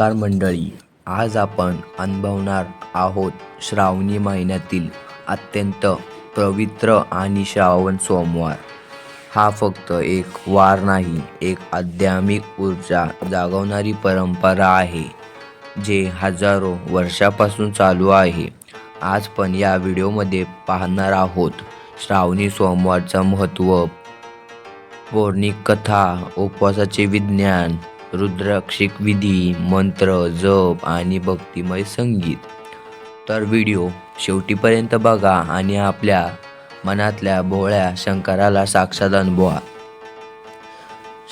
नमस्कार मंडळी आज आपण अनुभवणार आहोत श्रावणी महिन्यातील अत्यंत पवित्र आणि श्रावण सोमवार. हा फक्त एक वार नाही एक आध्यात्मिक ऊर्जा जागवणारी परंपरा आहे जे हजारो वर्षापासून चालू आहे. आज पण या व्हिडिओमध्ये पाहणार आहोत श्रावणी सोमवारचं महत्त्व पौर्णिक कथा उपवासाचे विज्ञान रुद्राक्षिक विधी मंत्र जप आणि भक्तिमय संगीत. तर व्हिडिओ शेवटीपर्यंत बघा आणि आपल्या मनातल्या भोळ्या शंकराला साक्षात अनुभवा.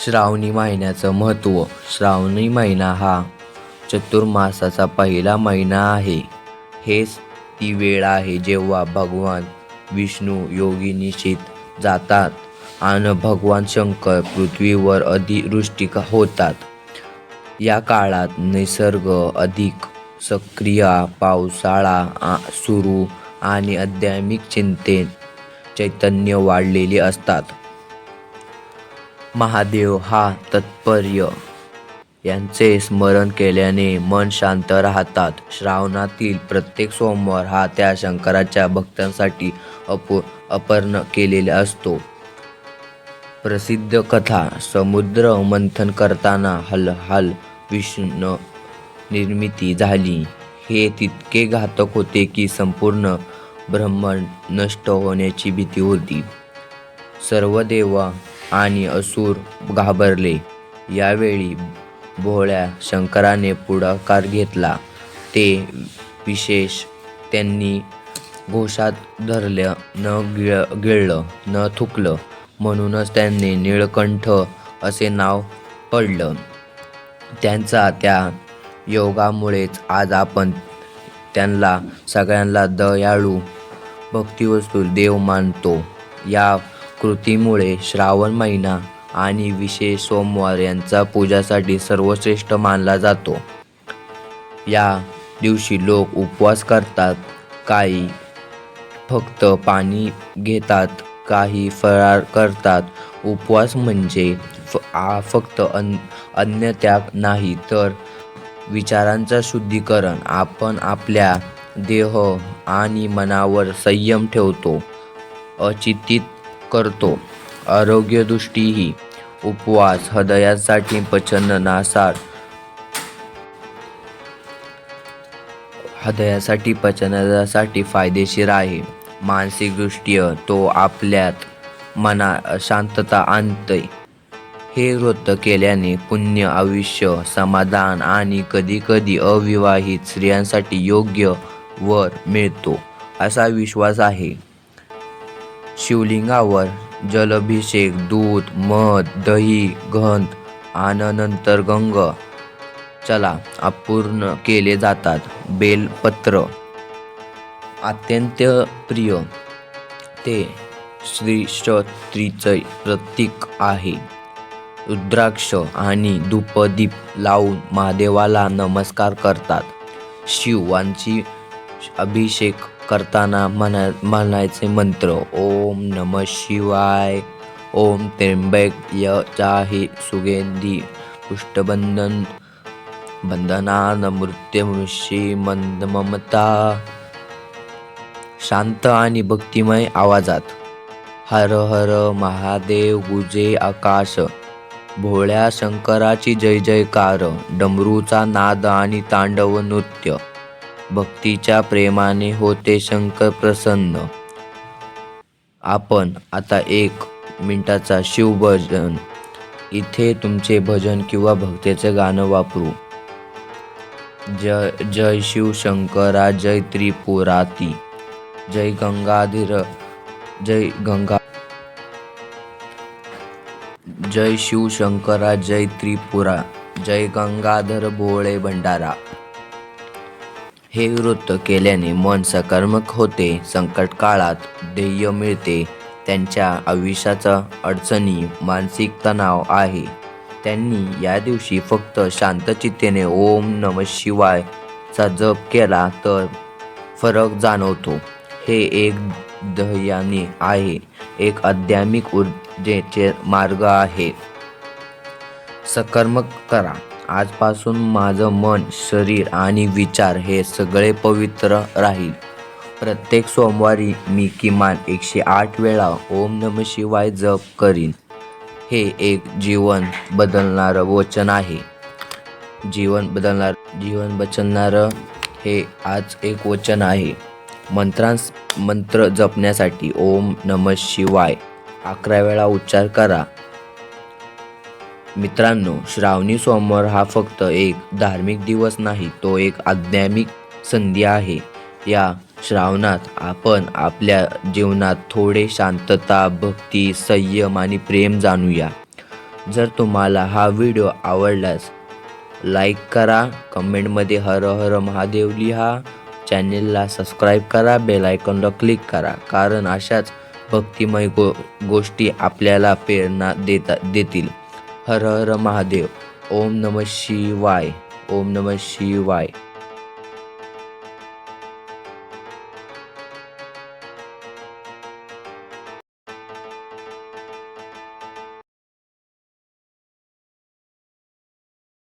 श्रावणी महिन्याचं महत्त्व. श्रावणी महिना हा चतुर्मासाचा पहिला महिना आहे. हेच ती वेळ आहे जेव्हा भगवान विष्णू योगिनीशीत जातात. आणि भगवान शंकर पृथ्वीवर अधिवृष्टी होतात. या काळात निसर्ग अधिक सक्रिय पावसाळा सुरू आणि आध्यात्मिक चिंतेत चैतन्य वाढलेले असतात. महादेव हा तत्पर्य यांचे स्मरण केल्याने मन शांत राहतात. श्रावणातील प्रत्येक सोमवार हा त्या शंकराच्या भक्तांसाठी अप अपर्ण केलेला असतो. प्रसिद्ध कथा समुद्र मंथन करताना हल हल विष्णू निर्मिती झाली. हे तितके घातक होते की संपूर्ण ब्रह्मांड नष्ट होण्याची भीती होती. सर्व देवा आणि असुर घाबरले. यावेळी भोळ्या शंकराने पुढाकार घेतला. ते विशेष त्यांनी घोषात धरलं न गिळ गिळलं न थुकलं. म्हणूनच त्यांनी निळकंठ असे नाव पडलं. त्यांचा त्या योगामुळेच आज आपण त्यांना सगळ्यांना दयाळू भक्तिवस्तू देव मानतो. या कृतीमुळे श्रावण महिना आणि विशेष सोमवार यांचा पूजासाठी सर्वश्रेष्ठ मानला जातो. या दिवशी लोक उपवास करतात काही फक्त पाणी घेतात काही फरार करतात. उपवास म्हणजे फ आ फक्त अन अन्नत्याग नाही तर विचारांचं शुद्धीकरण. आपण आपल्या देह आणि मनावर संयम ठेवतो अचितित करतो. आरोग्यदृष्टीही उपवास हृदयासाठी पचननासार हृदयासाठी पचनासाठी फायदेशीर आहे. मानसिकदृष्ट्या तो आपल्यात मना शांतता आणते हे व्रत केल्याने पुण्य आयुष्य समाधान आणि कधीकधी अविवाहित स्त्रियांसाठी योग्य वर मिळतो असा विश्वास आहे. शिवलिंगावर जलभिषेक दूध मध दही गंध आणि नंतर गंग चला अपूर्ण केले जातात. बेलपत्र अत्यंत प्रिय. ते श्रीशत्रीचे प्रतीक आहे. रुद्राक्ष आणि धूपदीप लावून महादेवाला नमस्कार करतात. शिवांची अभिषेक करताना म्हणा म्हणायचे मंत्र ओम नम शिवाय ओम त्र्यंबक चाहे सुगंधी पुष्टबंधन बंधनान मृत्युमुषी मंद ममता शांत आणि भक्तिमय आवाजात. हर हर महादेव गुजे आकाश. भोळ्या शंकराची जय जयकार. डमरूचा नाद आणि तांडव नृत्य. भक्तीच्या प्रेमाने होते शंकर प्रसन्न. आपण आता एक मिनिटाचा शिवभजन इथे तुमचे भजन किंवा भक्तीचं गाणं वापरू. जय जय शिवशंकरा जय त्रिपुराती. जय गंगाधीर जय गंगा जय शिवशंकरा जय त्रिपुरा जय गंगाधर भोळे भंडारा. हे वृत्त केल्याने मन सकारात्मक होते संकट काळात ध्येय मिळते. त्यांच्या आयुष्याचा अडचणी मानसिक तणाव आहे. त्यांनी या दिवशी फक्त शांतचित्तेने ओम नम शिवायचा जप केला तर फरक जाणवतो. हे एक ध्येयाने आहे. एक आध्यात्मिक ऊर्जेचे मार्ग आहे. सकर्मक करा. आजपासून माझं मन शरीर आणि विचार हे सगळे पवित्र राहील. प्रत्येक सोमवारी मी किमान एकशे आठ वेळा ओम नम शिवाय जप करीन. हे एक जीवन बदलणारं वचन आहे. जीवन बदलणार जीवन बदलणारं हे आज एक वचन आहे. मंत्रांस मंत्र जपण्यासाठी ओम नम शिवाय. अकरा वेळा उच्चार करा. मित्रांनो श्रावणी सोमवार हा फक्त एक धार्मिक दिवस नाही तो एक आध्यात्मिक संधी आहे. या श्रावणात आपण आपल्या जीवनात थोडे शांतता भक्ती संयम आणि प्रेम जाणूया. जर तुम्हाला हा व्हिडिओ आवडल्यास लाईक करा कमेंटमध्ये हर हर महादेव लिहा. चॅनेलला सबस्क्राईब करा बेल आयकॉनला क्लिक करा कारण अशाच भक्तिमय गो गोष्टी आपल्याला प्रेरणा देता देतील. हर हर महादेव. ओम नम शिवाय. ओम नम शिवाय.